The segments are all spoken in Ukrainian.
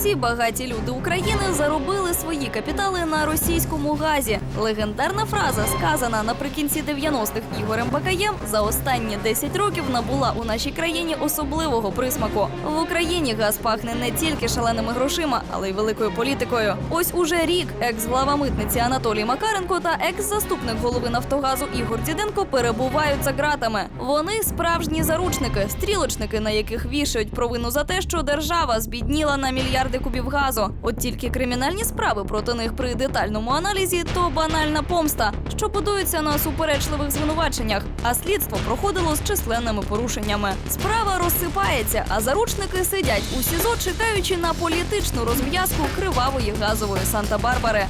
Усі багаті люди України заробили свої капітали на російському газі. Легендарна фраза, сказана наприкінці 90-х Ігорем Бакаєм, за останні 10 років набула у нашій країні особливого присмаку. В Україні газ пахне не тільки шаленими грошима, але й великою політикою. Ось уже рік екс-глава митниці Анатолій Макаренко та екс-заступник голови Нафтогазу Ігор Діденко перебувають за ґратами. Вони справжні заручники, стрілочники, на яких вішають провину за те, що держава збідніла на мільярди кубів газу. От тільки кримінальні справи проти них при детальному аналізі то банальна помста, що будується на суперечливих звинуваченнях. А слідство проходило з численними порушеннями. Справа розсипається, а заручники сидять у СІЗО, чекаючи на політичну розв'язку кривавої газової Санта-Барбари.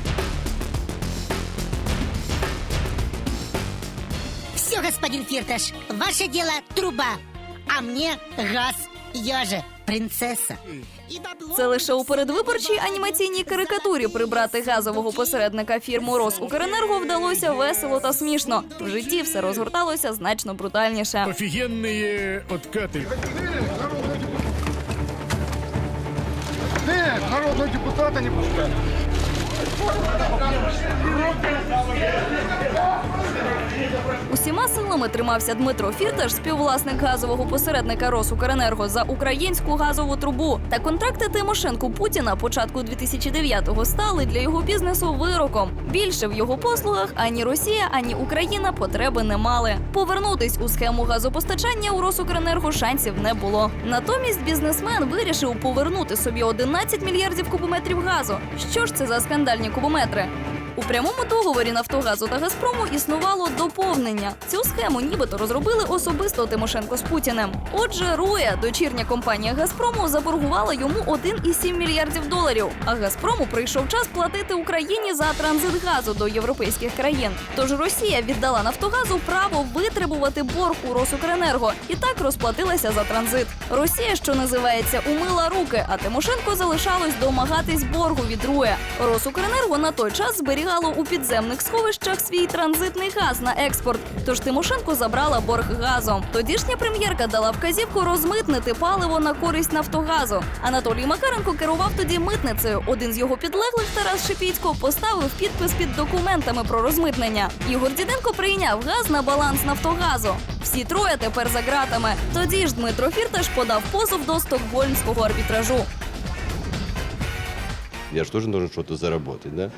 Все, господин Фирташ, ваше дело труба, а мне газ. Я же бабло- Це лише у передвиборчій анімаційній карикатурі прибрати газового посередника фірму Росукренерго вдалося весело та смішно. В житті все розгорталося значно брутальніше. Офігенні откати. Нет, народного депутата не пускают. Усіма силами тримався Дмитро Фірташ, співвласник газового посередника Росукренерго за українську газову трубу. Та контракти Тимошенко Путіна початку 2009-го стали для його бізнесу вироком. Більше в його послугах ані Росія, ані Україна потреби не мали. Повернутись у схему газопостачання у Росукренерго шансів не було. Натомість бізнесмен вирішив повернути собі 11 мільярдів кубометрів газу. Що ж це за скандальні кубометри? У прямому договорі Нафтогазу та Газпрому існувало доповнення. Цю схему нібито розробили особисто Тимошенко з Путіним. Отже, Руя, дочірня компанія Газпрому, заборгувала йому 1,7 мільярдів доларів. А Газпрому прийшов час платити Україні за транзит газу до європейських країн. Тож Росія віддала Нафтогазу право витребувати борг у Росукренерго і так розплатилася за транзит. Росія, що називається, умила руки, а Тимошенко залишалось домагатись боргу від Руя. Росукренерго на той час зберігало у підземних сховищах свій транзитний газ на експорт. Тож Тимошенко забрала борг газом. Тодішня прем'єрка дала вказівку розмитнити паливо на користь Нафтогазу. Анатолій Макаренко керував тоді митницею. Один з його підлеглих Тарас Шипіцько поставив підпис під документами про розмитнення. Ігор Діденко прийняв газ на баланс Нафтогазу. Всі троє тепер за ґратами. Тоді ж Дмитро Фірташ подав позов до стокгольмського арбітражу. Я же тоже должен что-то да?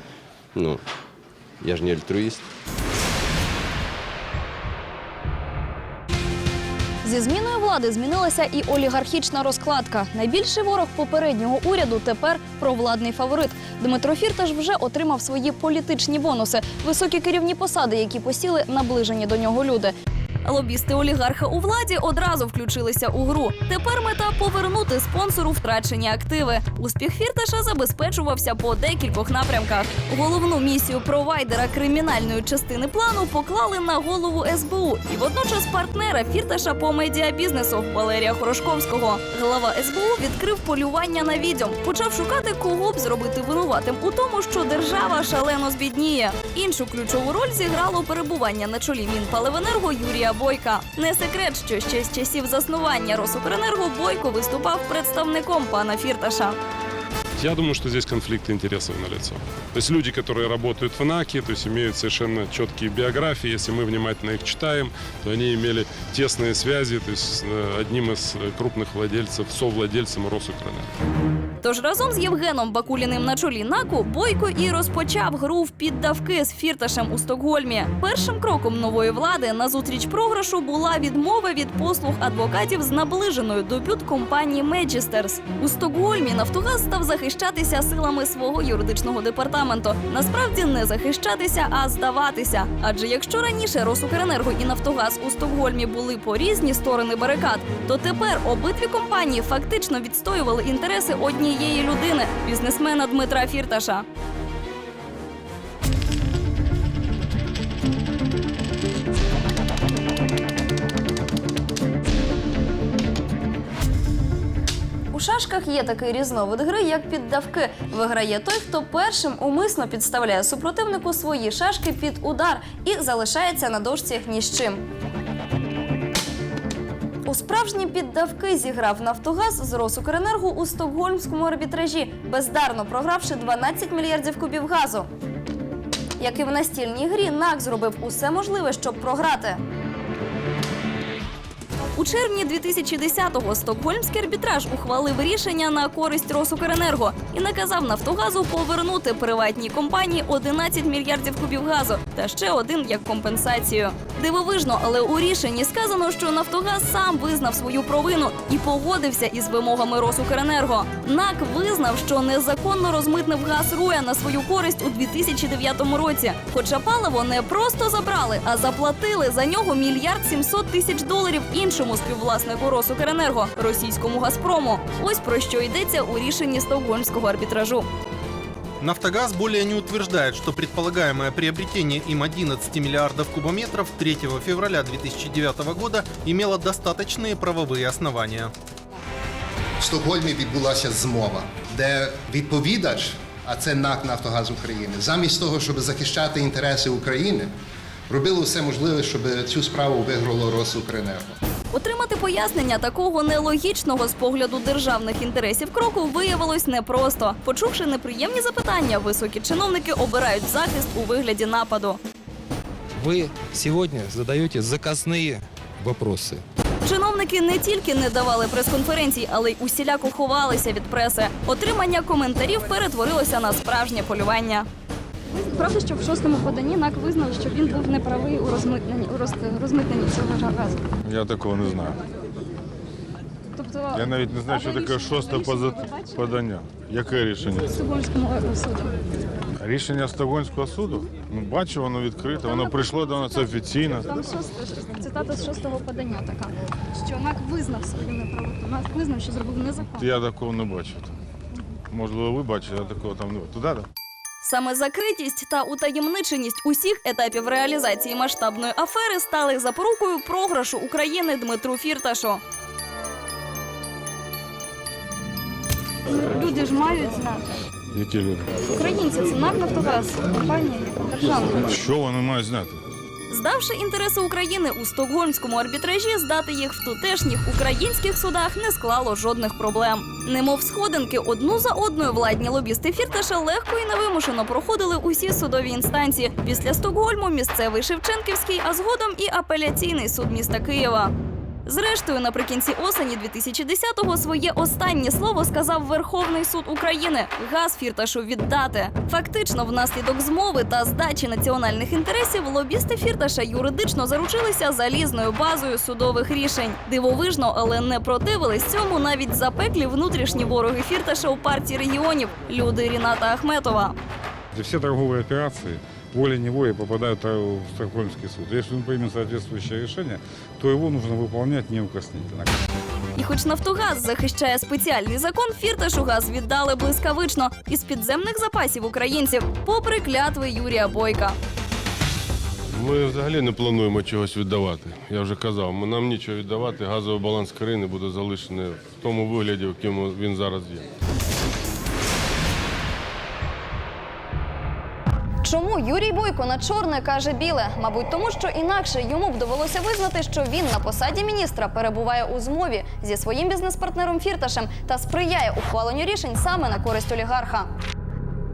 Ну, я ж не альтруїст. Зі зміною влади змінилася і олігархічна розкладка. Найбільший ворог попереднього уряду тепер провладний фаворит. Дмитро Фірташ вже отримав свої політичні бонуси, високі керівні посади, які посіли наближені до нього люди. Лобісти олігарха у владі одразу включилися у гру. Тепер мета повернути спонсору втрачені активи. Успіх Фірташа забезпечувався по декількох напрямках. Головну місію провайдера кримінальної частини плану поклали на голову СБУ і водночас партнера Фірташа по медіабізнесу Валерія Хорошковського. Глава СБУ відкрив полювання на відьом, почав шукати, кого б зробити винуватим у тому, що держава шалено збідніє. Іншу ключову роль зіграло перебування на чолі Мінпаливенерго Юрія Бойка. Не секрет, що ще з часів заснування Росукренерго Бойко виступав представником пана Фірташа. Я думаю, что здесь конфликт интересов налицо. То есть люди, которые работают в НАКе, то есть имеют совершенно четкие биографии. Если мы внимательно их читаем, то они имели тесные связи то есть, с э, одним из э, крупных владельцев, совладельцем Росукрэнерго. Тож разом з Євгеном Бакуліним на чолі НАКу Бойко і розпочав гру в піддавки з Фірташем у Стокгольмі. Першим кроком нової влади на зустріч програшу була відмова від послуг адвокатів з наближеною до бют компанії Меджістерс. У Стокгольмі Нафтогаз став захищатися силами свого юридичного департаменту. Насправді не захищатися, а здаватися. Адже якщо раніше Росукренерго і Нафтогаз у Стокгольмі були по різні сторони барикад, то тепер обидві компанії фактично відстоювали інтереси однієї людини бізнесмена Дмитра Фірташа. У шашках є такий різновид гри, як піддавки. Виграє той, хто першим умисно підставляє супротивнику свої шашки під удар і залишається на дошці ні з чим. У справжні піддавки зіграв Нафтогаз з Росукренерго у стокгольмському арбітражі, бездарно програвши 12 мільярдів кубів газу. Як і в настільній грі, НАК зробив усе можливе, щоб програти. У червні 2010-го стокгольмський арбітраж ухвалив рішення на користь Росукренерго і наказав Нафтогазу повернути приватній компанії 11 мільярдів кубів газу та ще один як компенсацію. Дивовижно, але у рішенні сказано, що Нафтогаз сам визнав свою провину і погодився із вимогами Росукренерго. НАК визнав, що незаконно розмитнив газ Руя на свою користь у 2009 році. Хоча паливо не просто забрали, а заплатили за нього мільярд 700 тисяч доларів іншому співвласнику Росукренерго російському Газпрому. Ось про що йдеться у рішенні стокгольмського арбітражу. Нафтогаз более не утверждает, что предполагаемое приобретение им 11 миллиардов кубометров 3 февраля 2009 года имело достаточные правовые основания. В Стокгольмі відбулася змова, де відповідач, а це НАК Нафтогаз України, замість того, щоб захищати інтереси України, робили все можливе, щоб цю справу виграло Росукренерго. Отримати пояснення такого нелогічного з погляду державних інтересів кроку виявилось непросто. Почувши неприємні запитання, високі чиновники обирають захист у вигляді нападу. Вы сегодня задаете заказные вопросы. Чиновники не тільки не давали прес-конференцій, але й усіляко ховалися від преси. Отримання коментарів перетворилося на справжнє полювання. Правда, що в шостому поданні НАК визнав, що він був неправий у розмитненні у роз- розмитненні цього газу. Я такого не знаю. Тобто Я навіть не знаю, що таке шосте поза- подання. Яке рішення? Стокгольмському суду. Рішення Стокгольмського суду? Ну, бачу, воно відкрите, воно прийшло до нас офіційно. Там шосте, цитата з шостого подання така, що НАК визнав свою неправоту. НАК визнав, що зробив незаконно. Я такого не бачив. Можливо, ви бачите, я такого там не бачив. Туди? Саме закритість та утаємниченість усіх етапів реалізації масштабної афери стали запорукою програшу України Дмитру Фірташу. Люди ж мають знати. Які люди? Українці це НАК Нафтогаз, компанія державна. Що вони мають знати? Здавши інтереси України у стокгольмському арбітражі, здати їх в тутешніх українських судах не склало жодних проблем. Немов сходинки, одну за одною владні лобісти Фірташа легко і невимушено проходили усі судові інстанції. Після Стокгольму місцевий Шевченківський, а згодом і апеляційний суд міста Києва. Зрештою, наприкінці осені 2010-го своє останнє слово сказав Верховний суд України газ Фірташу віддати. Фактично, внаслідок змови та здачі національних інтересів лобісти Фірташа юридично заручилися залізною базою судових рішень. Дивовижно, але не противились цьому навіть запеклі внутрішні вороги Фірташа у партії регіонів люди Ріната Ахметова. Все торговые операции волей-неволей попадают в Стокгольмский суд. Если он примет соответствующее решение, то его нужно выполнять неукоснительно. І хоч Нафтогаз захищає спеціальний закон, Фірташу газ віддали блискавично із підземних запасів українців, попри клятви Юрія Бойка. Ми взагалі не плануємо чогось віддавати. Я вже казав, ми- нам нічого віддавати. Газовий баланс країни буде залишений в тому вигляді, в якому він зараз є. Чому Юрій Бойко на чорне каже біле? Мабуть, тому що інакше йому б довелося визнати, що він на посаді міністра перебуває у змові зі своїм бізнес-партнером Фірташем та сприяє ухваленню рішень саме на користь олігарха.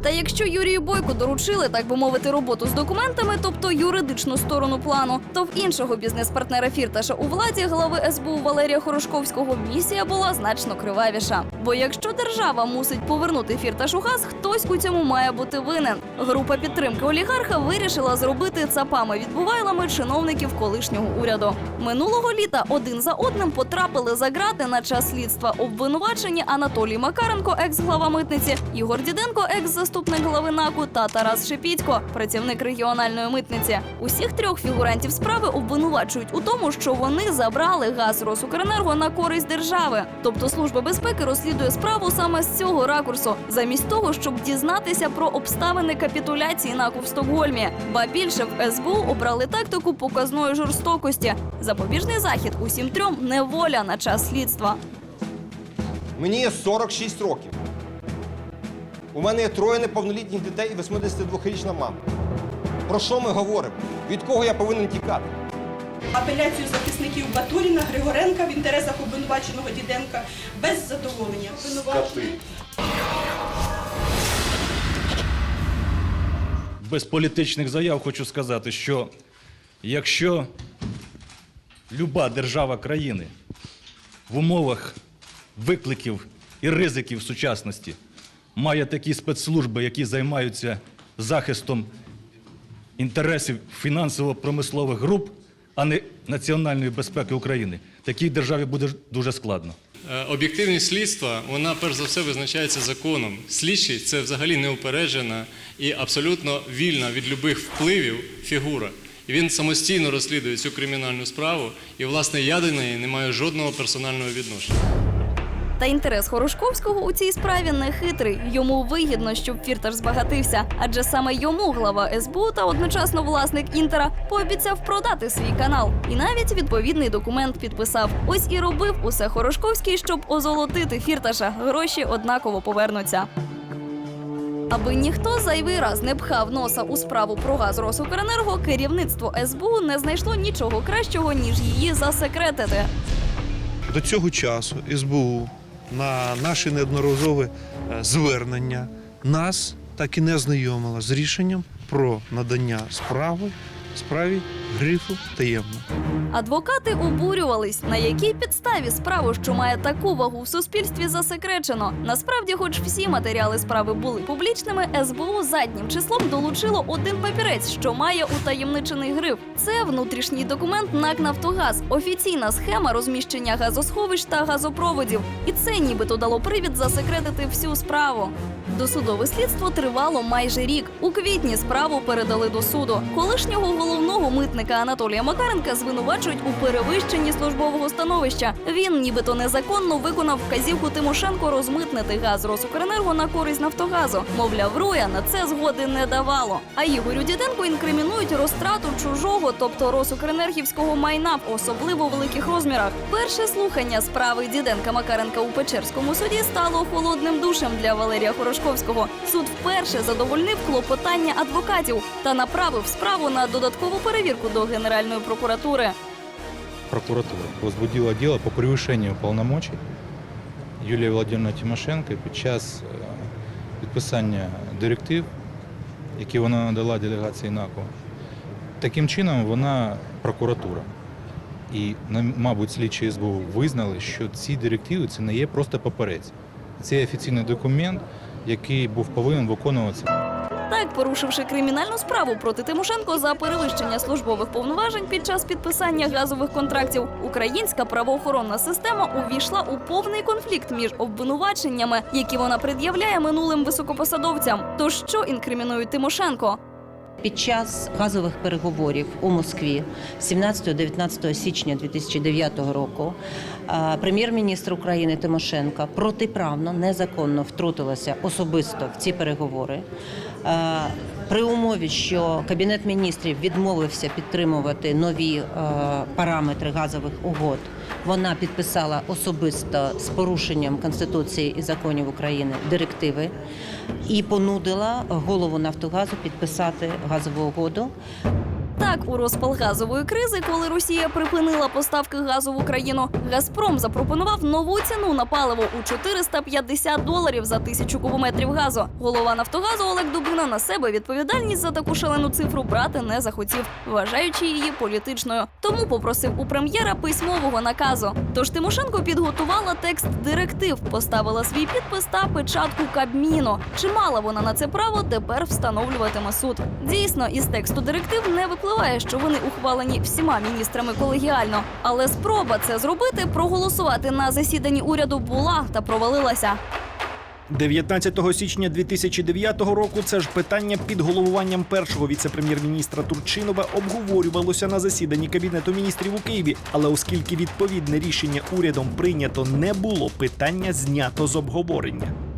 Та якщо Юрію Бойку доручили, так би мовити, роботу з документами, тобто юридичну сторону плану, то в іншого бізнес-партнера Фірташа у владі глави СБУ Валерія Хорошковського місія була значно кривавіша. Бо якщо держава мусить повернути Фірташу газ, хтось у цьому має бути винен. Група підтримки олігарха вирішила зробити цапами відбувайлами чиновників колишнього уряду. Минулого літа один за одним потрапили за грати на час слідства обвинувачені Анатолій Макаренко, екс-глава митниці, Ігор Діденко, екс-заступник глави НАКу та Тарас Шепітько, працівник регіональної митниці. Усіх трьох фігурантів справи обвинувачують у тому, що вони забрали газ Росукренерго на користь держави. Тобто служба безпеки розслідує справу саме з цього ракурсу, замість того, щоб дізнатися про обставини капітуляції НАКу в Стокгольмі. Ба більше в СБУ обрали тактику показної жорстокості. Запобіжний захід усім трьом неволя на час слідства. Мені 46 років. У мене є троє неповнолітніх дітей і 82-річна мама. Про що ми говоримо? Від кого я повинен тікати? Апеляцію захисників Батуріна, Григоренка в інтересах обвинуваченого Діденка без задоволення. Обвинувачений без політичних заяв хочу сказати, що якщо люба держава країни в умовах викликів і ризиків сучасності має такі спецслужби, які займаються захистом інтересів фінансово-промислових груп, а не національної безпеки України, такій державі буде дуже складно. Е, Об'єктивність слідства, вона перш за все визначається законом. Слідчий це взагалі неупереджена і абсолютно вільна від любих впливів фігура. І він самостійно розслідує цю кримінальну справу, і, власне, я до неї не маю жодного персонального відношення. Та інтерес Хорошковського у цій справі не хитрий. Йому вигідно, щоб Фірташ збагатився, адже саме йому глава СБУ та одночасно власник Інтера пообіцяв продати свій канал. І навіть відповідний документ підписав. Ось і робив усе Хорошковський, щоб озолотити Фірташа. Гроші однаково повернуться. Аби ніхто зайвий раз не пхав носа у справу про газ Росукренерго, керівництво СБУ не знайшло нічого кращого ніж її засекретити. До цього часу СБУ на наші неодноразові е, звернення. Нас так і не знайомила з рішенням про надання справи справі грифу таємно. Адвокати обурювались, на якій підставі справу, що має таку вагу в суспільстві, засекречено. Насправді, хоч всі матеріали справи були публічними, СБУ заднім числом долучило один папірець, що має утаємничений гриф. Це внутрішній документ НАК Нафтогаз, офіційна схема розміщення газосховищ та газопроводів. І це нібито дало привід засекретити всю справу. Досудове слідство тривало майже рік. У квітні справу передали до суду. Колишнього головного митника Анатолія Макаренка звинувачують у перевищенні службового становища. Він, нібито незаконно, виконав вказівку Тимошенко розмитнити газ Росукренерго на користь Нафтогазу. Мовляв, Роя на це згоди не давало. А Ігорю Діденку інкримінують розтрату чужого, тобто Росукренергівського майна в особливо великих розмірах. Перше слухання справи Діденка Макаренка у Печерському суді стало холодним душем для Валерія Хорошковського. Суд вперше задовольнив клопотання адвокатів та направив справу на додаткову перевірку до Генеральної прокуратури. Прокуратура возбудила дело по превышению полномочий Юлії Володимирівни Тимошенко під час е, підписання директив, які вона надала делегації НАКО. Таким чином, вона прокуратура. І, мабуть, слідчі СБУ визнали, що ці директиви це не є просто паперець. Це офіційний документ, який був повинен виконуватися. Так, порушивши кримінальну справу проти Тимошенко за перевищення службових повноважень під час підписання газових контрактів, українська правоохоронна система увійшла у повний конфлікт між обвинуваченнями, які вона пред'являє минулим високопосадовцям. То що інкримінують Тимошенко? Під час газових переговорів у Москві 17-19 січня 2009 року е, прем'єр-міністр України Тимошенко протиправно незаконно втрутилася особисто в ці переговори. При умові, що кабінет міністрів відмовився підтримувати нові е, параметри газових угод, вона підписала особисто з порушенням Конституції і законів України директиви і понудила голову Нафтогазу підписати газову угоду. Так, у розпал газової кризи, коли Росія припинила поставки газу в Україну, Газпром запропонував нову ціну на паливо у 450 доларів за тисячу кубометрів газу. Голова Нафтогазу Олег Дубина на себе відповідальність за таку шалену цифру брати не захотів, вважаючи її політичною. Тому попросив у прем'єра письмового наказу. Тож Тимошенко підготувала текст директив, поставила свій підпис та печатку Кабміну. Чи мала вона на це право, тепер встановлюватиме суд. Дійсно, із тексту директив не випливає, що вони ухвалені всіма міністрами колегіально. Але спроба це зробити, проголосувати на засіданні уряду була та провалилася. 19 січня 2009 року це ж питання під головуванням першого віце-прем'єр-міністра Турчинова обговорювалося на засіданні кабінету міністрів у Києві. Але оскільки відповідне рішення урядом прийнято не було, питання знято з обговорення.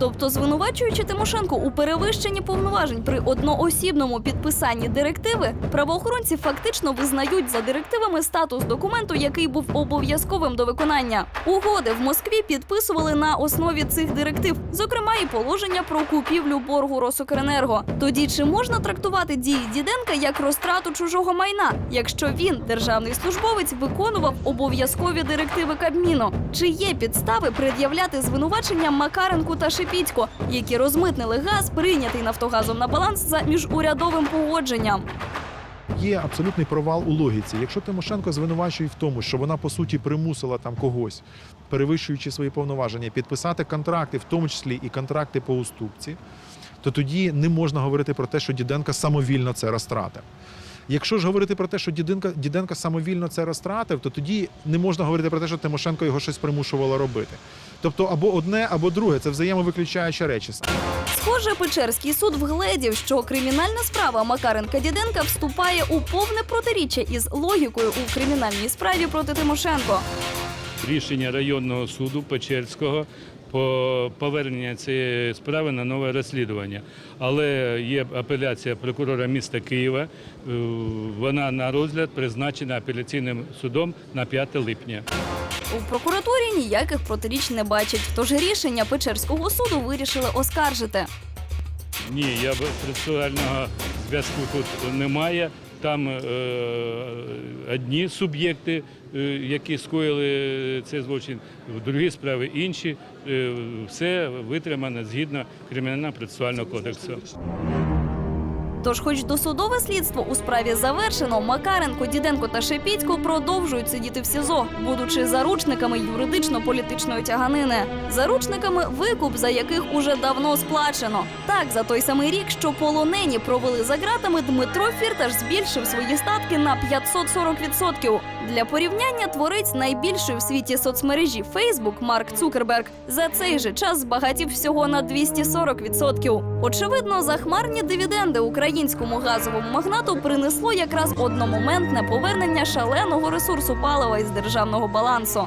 Тобто, звинувачуючи Тимошенко у перевищенні повноважень при одноосібному підписанні директиви, правоохоронці фактично визнають за директивами статус документу, який був обов'язковим до виконання. Угоди в Москві підписували на основі цих директив, зокрема і положення про купівлю боргу Росукренерго. Тоді чи можна трактувати дії Діденка як розтрату чужого майна, якщо він, державний службовець, виконував обов'язкові директиви Кабміну? Чи є підстави пред'являти звинувачення Макаренку та Шепітько, які розмитнили газ, прийнятий Нафтогазом на баланс за міжурядовим погодженням? Є абсолютний провал у логіці. Якщо Тимошенко звинувачує в тому, що вона по суті примусила там когось, перевищуючи свої повноваження, підписати контракти, в тому числі і контракти по уступці, то тоді не можна говорити про те, що Діденко самовільно це розтратив. Якщо ж говорити про те, що Діденко, Діденко самовільно це розтратив, то тоді не можна говорити про те, що Тимошенко його щось примушувало робити. Тобто або одне, або друге це взаємовиключаючі речі. Схоже, Печерський суд вгледів, що кримінальна справа Макаренка Діденка вступає у повне протиріччя із логікою у кримінальній справі проти Тимошенко. рішення районного суду Печерського повернення цієї справи на нове розслідування. Але є апеляція прокурора міста Києва. Е, Вона на розгляд призначена апеляційним судом на 5 липня. У прокуратурі ніяких протиріч не бачать, тож рішення Печерського суду вирішили оскаржити. Ні, я б- процесуального зв'язку тут немає. Там е, одні суб'єкти, е, які скоїли цей злочин, в другі справи інші. Е, все витримано згідно кримінального процесуального кодексу. Тож, хоч досудове слідство у справі завершено, Макаренко, Діденко та Шепітько продовжують сидіти в СІЗО, будучи заручниками юридично-політичної тяганини, заручниками викуп, за яких уже давно сплачено. Так, за той самий рік, що полонені провели за ґратами, Дмитро Фірташ збільшив свої статки на 540%. Для порівняння творець найбільшої в світі соцмережі Facebook Марк Цукерберг за цей же час збагатів всього на 240%. Очевидно, захмарні дивіденди українському газовому магнату принесло якраз одномоментне повернення шаленого ресурсу палива із державного балансу.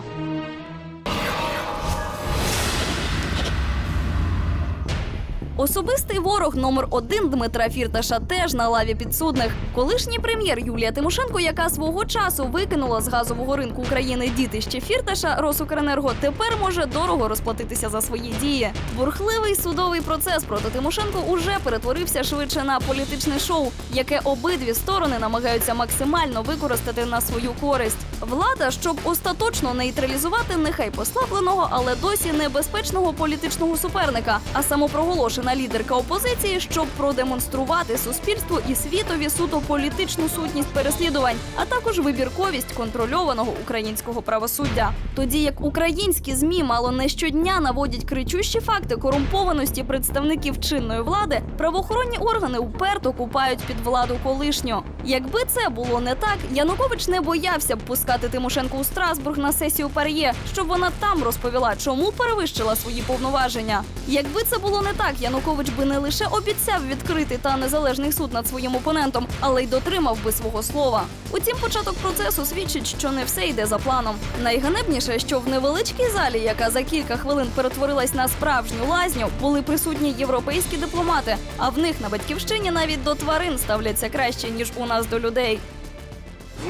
Особистий ворог номер один Дмитра Фірташа теж на лаві підсудних. Колишній прем'єр Юлія Тимошенко, яка свого часу викинула з газового ринку України дітище Фірташа, Росукренерго тепер може дорого розплатитися за свої дії. Бурхливий судовий процес проти Тимошенко уже перетворився швидше на політичне шоу, яке обидві сторони намагаються максимально використати на свою користь. Влада, щоб остаточно нейтралізувати нехай послабленого, але досі небезпечного політичного суперника, а самопроголошена лідерка опозиції, щоб продемонструвати суспільству і світові суто політичну сутність переслідувань, а також вибірковість контрольованого українського правосуддя. Тоді як українські змі мало не щодня наводять кричущі факти корумпованості представників чинної влади, правоохоронні органи уперто купають під владу колишню. Якби це було не так, Янукович не боявся б пускати Тимошенко у Страсбург на сесію Пар'є, щоб вона там розповіла, чому перевищила свої повноваження. Якби це було не так, Янукович би не лише обіцяв відкрити та незалежний суд над своїм опонентом, але й дотримав би свого слова. Утім, початок процесу свідчить, що не все йде за планом. Найганебніше, що в невеличкій залі, яка за кілька хвилин перетворилась на справжню лазню, були присутні європейські дипломати. А в них на батьківщині навіть до тварин ставляться краще ніж у нас до людей.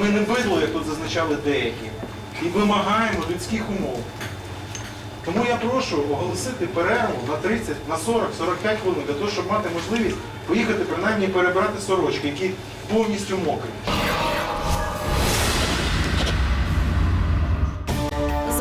Ми не бидло, як тут зазначали деякі, і вимагаємо людських умов. Тому я прошу оголосити перерву на 30, на 40, 45 хвилин для того, щоб мати можливість поїхати принаймні перебрати сорочки, які повністю мокрі.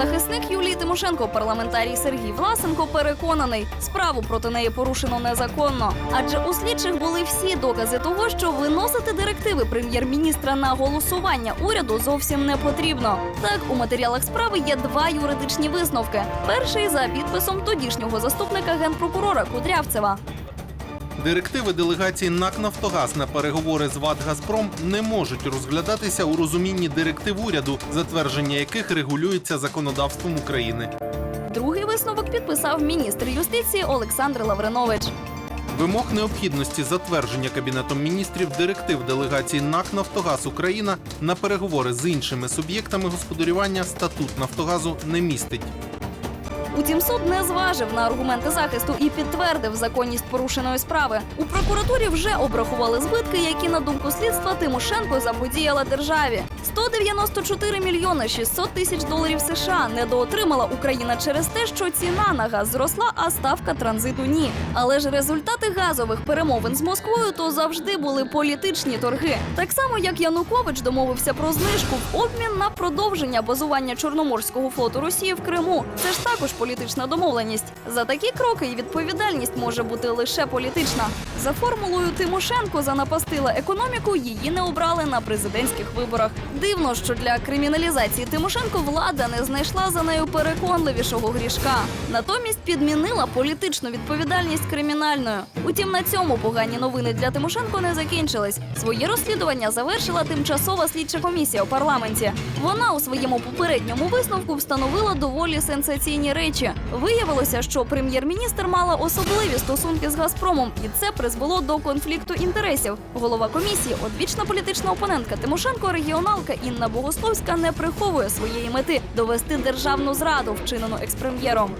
Захисник Юлії Тимошенко, парламентарій Сергій Власенко, переконаний, справу проти неї порушено незаконно. Адже у слідчих були всі докази того, що виносити директиви прем'єр-міністра на голосування уряду зовсім не потрібно. Так, у матеріалах справи є два юридичні висновки. Перший за підписом тодішнього заступника генпрокурора Кудрявцева. Директиви делегації НАК Нафтогаз на переговори з ВАД Газпром не можуть розглядатися у розумінні директив уряду, затвердження яких регулюється законодавством України. Другий висновок підписав міністр юстиції Олександр Лавринович. Вимог необхідності затвердження Кабінетом міністрів директив делегації НАК Нафтогаз Україна на переговори з іншими суб'єктами господарювання статут Нафтогазу не містить. Утім, суд не зважив на аргументи захисту і підтвердив законність порушеної справи. У прокуратурі вже обрахували збитки, які на думку слідства Тимошенко заподіяла державі. 194 мільйони 600 тисяч доларів США недоотримала Україна через те, що ціна на газ зросла, а ставка транзиту ні. Але ж результати газових перемовин з Москвою то завжди були політичні торги. Так само, як Янукович домовився про знижку в обмін на продовження базування Чорноморського флоту Росії в Криму. Це ж також політична домовленість. За такі кроки і відповідальність може бути лише політична. За формулою Тимошенко занапастила економіку, її не обрали на президентських виборах. Дивно, що для криміналізації Тимошенко влада не знайшла за нею переконливішого грішка. Натомість підмінила політичну відповідальність кримінальною. Утім, на цьому погані новини для Тимошенко не закінчились. Своє розслідування завершила тимчасова слідча комісія у парламенті. Вона у своєму попередньому висновку встановила доволі сенсаційні речі. Виявилося, що прем'єр-міністр мала особливі стосунки з Газпромом, і це призвело до конфлікту інтересів. Голова комісії, одвічна політична опонентка Тимошенко, регіоналка Інна Богословська не приховує своєї мети довести державну зраду, вчинену експрем'єром.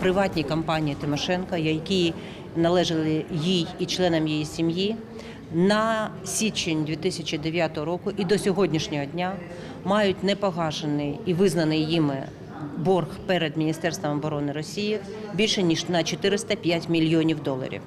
приватні компанії Тимошенка, які належали їй і членам її сім'ї, на січень 2009 року і до сьогоднішнього дня мають непогашений і визнаний їми борг перед Міністерством оборони Росії більше ніж на 405 мільйонів доларів.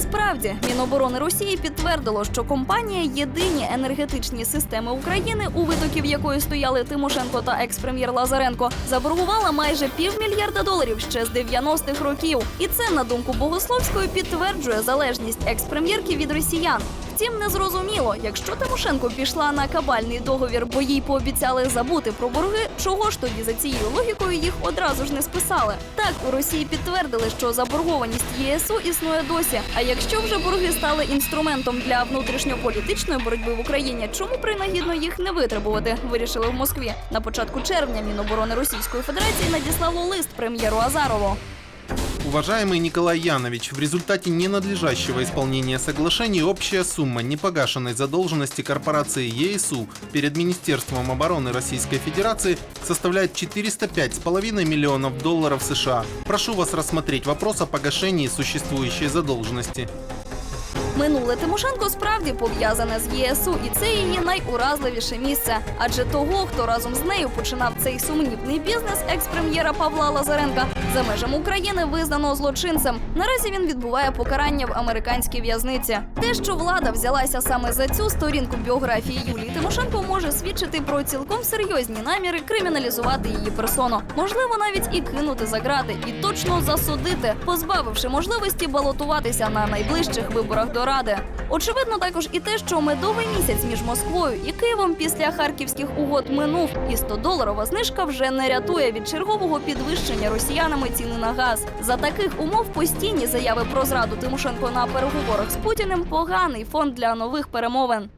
Справді, Міноборони Росії підтвердило, що компанія єдині енергетичні системи України, у витоків якої стояли Тимошенко та екс-прем'єр Лазаренко, заборгувала майже півмільярда доларів ще з 90-х років. І це, на думку Богословської, підтверджує залежність екс-прем'єрки від росіян. Втім, не зрозуміло, якщо Тимошенко пішла на кабальний договір, бо їй пообіцяли забути про борги, чого ж тоді за цією логікою їх одразу ж не списали. Так у Росії підтвердили, що заборгованість ЄСУ існує досі. А якщо вже борги стали інструментом для внутрішньополітичної боротьби в Україні, чому принагідно їх не витребувати? Вирішили в Москві. На початку червня Міноборони Російської Федерації надіслало лист прем'єру Азарову. Уважаемый Николай Янович, в результате ненадлежащего исполнения соглашений общая сумма непогашенной задолженности корпорации ЕСУ перед Министерством обороны Российской Федерации составляет 405,5 миллионов долларов США. Прошу вас рассмотреть вопрос о погашении существующей задолженности. Минуле Тимошенко справді пов'язане з ЄСУ, і це її найуразливіше місце. Адже того, хто разом з нею починав цей сумнівний бізнес, екс-прем'єра Павла Лазаренка за межами України визнано злочинцем. Наразі він відбуває покарання в американській в'язниці. Те, що влада взялася саме за цю сторінку біографії Юлії Тимошенко, може свідчити про цілком серйозні наміри криміналізувати її персону. Можливо, навіть і кинути за грати, і точно засудити, позбавивши можливості балотуватися на найближчих виборах до ради. Очевидно, також і те, що медовий місяць між Москвою і Києвом після харківських угод минув, і 100-доларова знижка вже не рятує від чергового підвищення росіянами ціни на газ. За таких умов постійні заяви про зраду Тимошенко на переговорах з Путіним поганий фон для нових перемовин.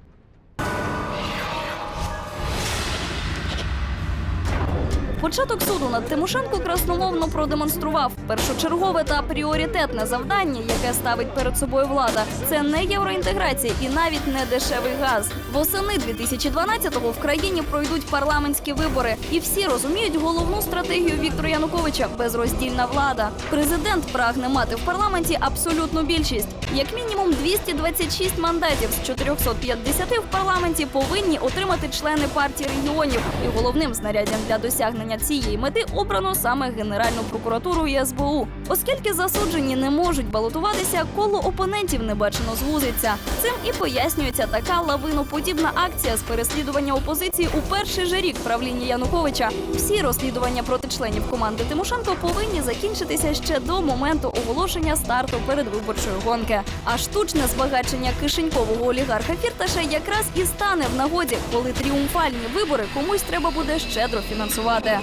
Початок суду над Тимошенко красномовно продемонстрував першочергове та пріоритетне завдання, яке ставить перед собою влада. Це не євроінтеграція і навіть не дешевий газ. Восени 2012-го в країні пройдуть парламентські вибори, і всі розуміють головну стратегію Віктора Януковича безроздільна влада. Президент прагне мати в парламенті абсолютну більшість. Як мінімум 226 мандатів з 450 в парламенті повинні отримати члени партії регіонів. І головним знаряддям для досягнення цієї мети обрано саме Генеральну прокуратуру і СБУ. Оскільки засуджені не можуть балотуватися, коло опонентів небачено звузиться. Цим і пояснюється така лавиноподібна акція з переслідування опозиції у перший же рік правління Януковича. Всі розслідування проти членів команди Тимошенко повинні закінчитися ще до моменту оголошення старту передвиборчої гонки. А штучне збагачення кишенькового олігарха Фірташа якраз і стане в нагоді, коли тріумфальні вибори комусь треба буде щедро фінансувати.